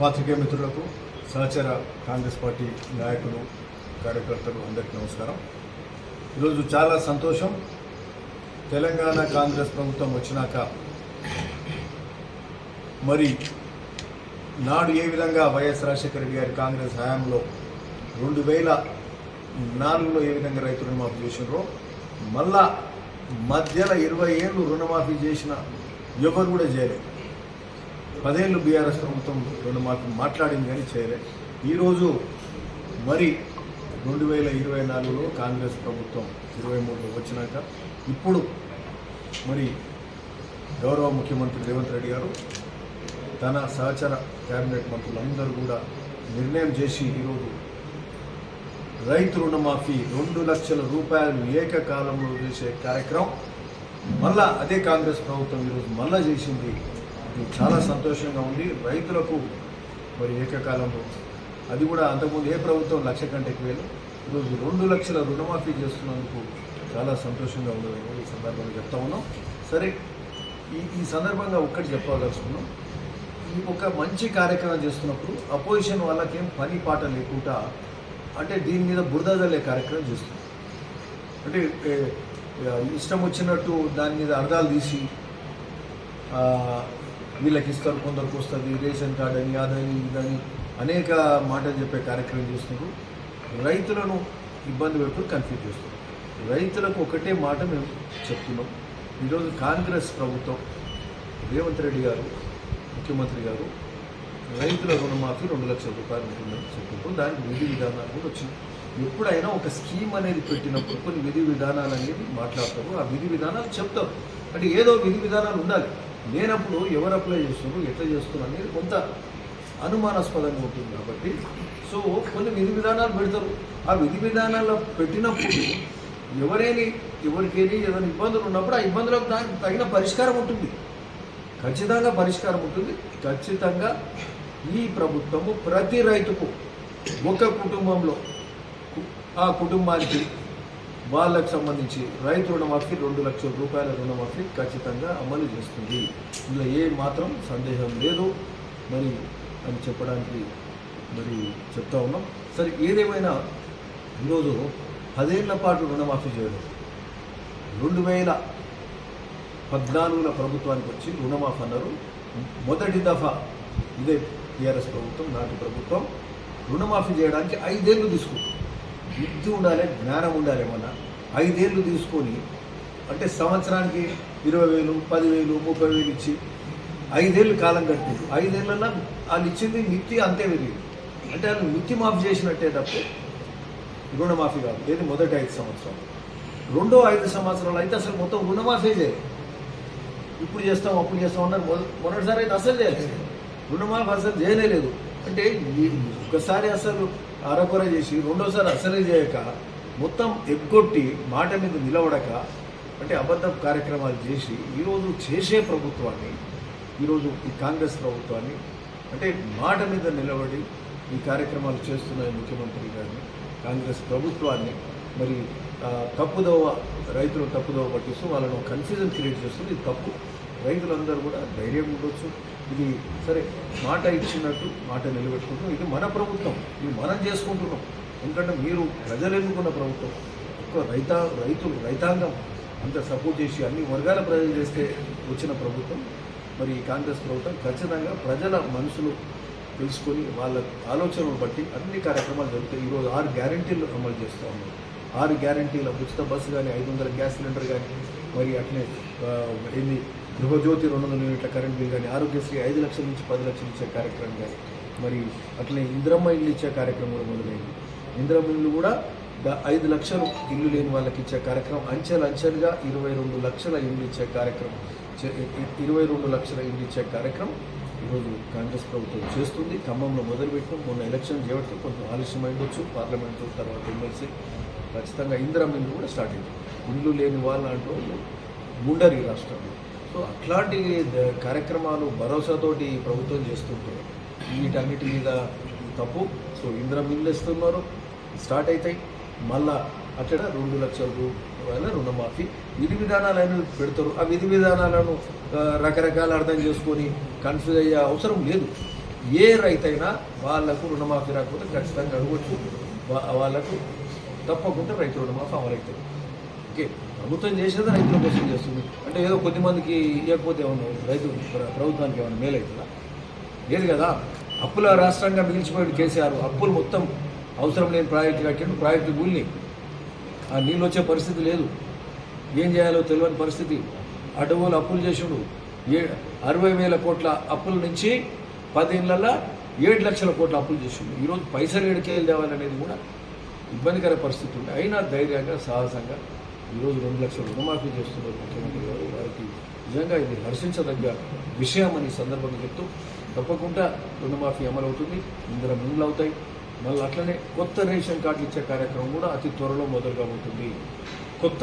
పాత్రికేయ మిత్రులకు సహచర కాంగ్రెస్ పార్టీ నాయకులు కార్యకర్తలు అందరికీ నమస్కారం. ఈరోజు చాలా సంతోషం. తెలంగాణ కాంగ్రెస్ ప్రభుత్వం వచ్చినాక మరి నాడు ఏ విధంగా వైఎస్ రాజశేఖర రెడ్డి గారి కాంగ్రెస్ హయాంలో రెండు వేల నాలుగులో ఏ విధంగా రైతు రుణమాఫీ చేసినారో మళ్ళా మధ్యలో ఇరవై ఏళ్ళు రుణమాఫీ చేసిన ఎవరు కూడా చేయలేదు. పదేళ్ళు బీఆర్ఎస్ ప్రభుత్వం రెండు మాటలు మాట్లాడింది కానీ చేయలేదు ఈరోజు మరి రెండు వేల ఇరవై నాలుగులో కాంగ్రెస్ ప్రభుత్వం ఇరవై మూడులో వచ్చినాక ఇప్పుడు మరి గౌరవ ముఖ్యమంత్రి రేవంత్ రెడ్డి గారు తన సహచర కేబినెట్ మంత్రులందరూ కూడా నిర్ణయం చేసి ఈరోజు రైతు రుణమాఫీ రెండు లక్షల రూపాయలు ఏకకాలంలో చేసే కార్యక్రమం మళ్ళా అదే కాంగ్రెస్ ప్రభుత్వం ఈరోజు మళ్ళా చేసింది. చాలా సంతోషంగా ఉంది. రైతులకు మరి ఏకకాలంలో అది కూడా అంతకుముందు ఏ ప్రభుత్వం లక్ష కంటే ఎక్కువ ఈరోజు రెండు లక్షల రుణమాఫీ చేస్తున్నందుకు చాలా సంతోషంగా ఉందని ఈ సందర్భంగా చెప్తా ఉన్నాం. సరే ఈ ఈ సందర్భంగా ఒక్కటి చెప్పదలుచుకున్నాం. ఈ ఒక మంచి కార్యక్రమం చేస్తున్నప్పుడు అపోజిషన్ వాళ్ళకేం పని పాట లేకుండా అంటే దీని మీద బురద జల్లే కార్యక్రమం చేస్తుంది అంటే ఇష్టం వచ్చినట్టు దాని మీద అర్థాలు తీసి వీళ్ళకి ఇస్తారు కొందరికి వస్తుంది రేషన్ కార్డు అని అదని ఇదని అనేక మాటలు చెప్పే కార్యక్రమం చేస్తున్నారు. రైతులను ఇబ్బంది పెడుతూ కన్ఫ్యూజ్ చేస్తున్నారు. రైతులకు ఒకటే మాట మేము చెప్తున్నాం. ఈరోజు కాంగ్రెస్ ప్రభుత్వం రేవంత్ రెడ్డి గారు ముఖ్యమంత్రి గారు రైతుల రుణమాఫీ రెండు లక్షల రూపాయలు ఉంటుందని చెప్పుకుంటూ దానికి విధి విధానాలు కూడా వచ్చింది ఎప్పుడైనా ఒక స్కీమ్ అనేది పెట్టినప్పుడు కొన్ని విధి విధానాలు అనేది మాట్లాడతారు. ఆ విధి విధానాలు చెప్తారు. అంటే ఏదో విధి విధానాలు ఉండాలి. లేనప్పుడు ఎవరు అప్లై చేస్తున్నారు ఎట్లా చేస్తున్నారు అనేది కొంత అనుమానాస్పదంగా ఉంటుంది కాబట్టి సో కొన్ని విధి విధానాలు పెడతారు. ఆ విధి విధానాల్లో పెట్టినప్పుడు ఎవరేని ఎవరికేని ఏదైనా ఇబ్బందులు ఉన్నప్పుడు ఆ ఇబ్బందులకు దానికి తగిన పరిష్కారం ఉంటుంది. ఖచ్చితంగా పరిష్కారం ఉంటుంది. ఖచ్చితంగా ఈ ప్రభుత్వము ప్రతి రైతుకు ఒక కుటుంబంలో ఆ కుటుంబానికి వాళ్ళకు సంబంధించి రైతు రుణమాఫీ రెండు లక్షల రూపాయల రుణమాఫీ ఖచ్చితంగా అమలు చేస్తుంది. ఇందులో ఏ మాత్రం సందేహం లేదు. మరి అని చెప్పడానికి మరి చెప్తా ఉన్నాం. సరే ఏదేమైనా ఈరోజు పదేళ్ళ పాటు రుణమాఫీ చేయడం రెండు వేల పద్నాలుగుల ప్రభుత్వానికి వచ్చి రుణమాఫీ అన్నారు. మొదటి దఫా ఇదే టీఆర్ఎస్ ప్రభుత్వం నాటి ప్రభుత్వం రుణమాఫీ చేయడానికి ఐదేళ్ళు తీసుకుంటుంది విద్య ఉండాలి జ్ఞానం ఉండాలి ఏమన్నా? ఐదేళ్ళు తీసుకొని అంటే సంవత్సరానికి ఇరవై వేలు పదివేలు ముప్పై వేలు ఇచ్చి ఐదేళ్ళు కాలం గడిపారు ఐదేళ్ళలో వాళ్ళు ఇచ్చింది మిత్తి అంతే వెళ్ళింది అంటే వాళ్ళు మిత్తి మాఫీ చేసినట్టే తప్ప రుణమాఫీ కాదు. ఏది? మొదటి ఐదు సంవత్సరాలు. రెండో ఐదు సంవత్సరాలు అయితే అసలు మొత్తం రుణమాఫీ చేయలేదు ఇప్పుడు చేస్తాం అప్పుడు చేస్తాం అన్నారు. మొదటిసారి అయితే అసలు చేయలేదు. రుణమాఫీ అసలు చేయలేదు అంటే ఒకసారి అసలు అరకొర చేసి రెండోసారి అసలే చేయక మొత్తం ఎగ్గొట్టి మాట మీద నిలబడక అంటే అబద్ధ కార్యక్రమాలు చేసి ఈరోజు చేసే ప్రభుత్వాన్ని ఈరోజు ఈ కాంగ్రెస్ ప్రభుత్వాన్ని అంటే మాట మీద నిలబడి ఈ కార్యక్రమాలు చేస్తున్న ముఖ్యమంత్రి గారిని కాంగ్రెస్ ప్రభుత్వాన్ని మరి తప్పుదోవ రైతులు తప్పుదోవ పట్టిస్తూ వాళ్ళను కన్ఫ్యూజన్ క్రియేట్ చేస్తుంది. ఇది తప్పు. రైతులందరూ కూడా ధైర్యం ఉండొచ్చు. ఇది సరే మాట ఇచ్చినట్టు మాట నిలబెట్టుకుంటాం ఇది మన ప్రభుత్వం ఇది మనం చేసుకుంటున్నాం. ఎందుకంటే మీరు ప్రజలు ఎన్నుకున్న ప్రభుత్వం. ఒక్క రైతా రైతులు రైతాంగం అంత సపోర్ట్ చేసి అన్ని వర్గాల ప్రజలు చేస్తే వచ్చిన ప్రభుత్వం. మరి ఈ కాంగ్రెస్ ప్రభుత్వం ఖచ్చితంగా ప్రజల మనసులు తెలుసుకొని వాళ్ళ ఆలోచనలు బట్టి అన్ని కార్యక్రమాలు జరుగుతాయి ఈరోజు ఆరు గ్యారంటీలు అమలు చేస్తూ ఉన్నాం ఆరు గ్యారంటీల ఉచిత బస్సు కానీ ఐదు వందల గ్యాస్ సిలిండర్ కానీ మరి అట్లే ఏంది గృహజ్యోతి రెండు వందల యూనిట్ల కరెంట్ బిల్ కానీ ఆరోగ్యశ్రీ ఐదు లక్షల నుంచి పది లక్షలు ఇచ్చే కార్యక్రమం కానీ మరి అట్లనే ఇందిరమ్మ ఇల్లు ఇచ్చే కార్యక్రమం కూడా మొదలైంది. ఇందిరమ్మ ఇల్లు కూడా ఐదు లక్షలు ఇల్లు లేని వాళ్ళకి ఇచ్చే కార్యక్రమం అంచెలు అంచెలుగా ఇరవై రెండు లక్షల ఇల్లు ఇచ్చే కార్యక్రమం చే- ఇరవై రెండు లక్షల ఇల్లు ఇచ్చే కార్యక్రమం ఈరోజు కాంగ్రెస్ ప్రభుత్వం చేస్తుంది. ఖమ్మంలో మొదలుపెట్టాం. మొన్న ఎలక్షన్ చేయడం కొంచెం ఆలస్యం అయిండొచ్చు పార్లమెంటు తర్వాత ఎమ్మెల్సీ ఖచ్చితంగా ఇందిరమ్మ ఇల్లు కూడా స్టార్ట్ అయింది. ఇల్లు లేని వాళ్ళ అంటూ ముండరి రాష్ట్రంలో. సో అట్లాంటి ద- కార్యక్రమాలు భరోసాతోటి ప్రభుత్వం చేస్తుంటే వీటన్నిటి మీద తప్పు. సో ఇంద్ర బిల్లు ఇస్తున్నారు. స్టార్ట్ అవుతాయి మళ్ళా అక్కడ రెండు లక్షల రూపాయల రుణమాఫీ విధి విధానాలు పెడతారు. ఆ విధి విధానాలను రకరకాల అర్థం చేసుకొని కన్ఫ్యూజ్ అయ్యే అవసరం లేదు. ఏ రైతైనా వాళ్ళకు రుణమాఫీ రాకపోతే ఖచ్చితంగా అడగొచ్చు. వాళ్ళకు తప్పకుండా రైతు రుణమాఫీ అమలవుతుంది. ఓకే? ప్రభుత్వం చేసేది రైతుల కోసం చేస్తుంది. అంటే ఏదో కొద్ది మందికి ఇవ్వకపోతే ఏమన్నా రైతు ప్రభుత్వానికి ఏమైనా మేలవుతుందా లేదు కదా. అప్పుల రాష్ట్రంగా మిగిలిచిపోయాడు కేసీఆర్. అప్పులు మొత్తం అవసరం లేని ప్రాజెక్టు కట్టాడు. ప్రాజెక్టు కూలిని. ఆ నీళ్ళు వచ్చే పరిస్థితి లేదు. ఏం చేయాలో తెలియని పరిస్థితి. అడవులు అప్పులు చేసిండు. ఏ అరవై వేల కోట్ల అప్పుల నుంచి పదేళ్ళల్లో ఏడు లక్షల కోట్ల అప్పులు చేసిండు. ఈరోజు పైసలు ఎడికేయాలి తేవాలనేది కూడా ఇబ్బందికర పరిస్థితి ఉంది. అయినా ధైర్యంగా సాహసంగా ఈరోజు రెండు లక్షల రుణమాఫీ చేస్తున్నారు ముఖ్యమంత్రి గారు. వారికి నిజంగా ఇది హర్షించదగ్గ విషయం అని సందర్భంగా చెప్తూ తప్పకుండా రుణమాఫీ అమలవుతుంది ఇందులో ముందులు అవుతాయి. మళ్ళీ అట్లనే కొత్త రేషన్ కార్డులు ఇచ్చే కార్యక్రమం కూడా అతి త్వరలో మొదలు కాబోతుంది కొత్త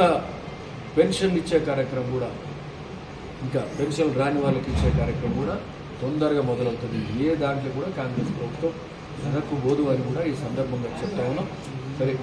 పెన్షన్లు ఇచ్చే కార్యక్రమం కూడా ఇంకా పెన్షన్ రాని వాళ్ళకి ఇచ్చే కార్యక్రమం కూడా తొందరగా మొదలవుతుంది. ఏ దాంట్లో కూడా కాంగ్రెస్ ప్రభుత్వం వెనక్కు బోదు అని కూడా ఈ సందర్భంగా చెప్తా ఉన్నాం. సరే.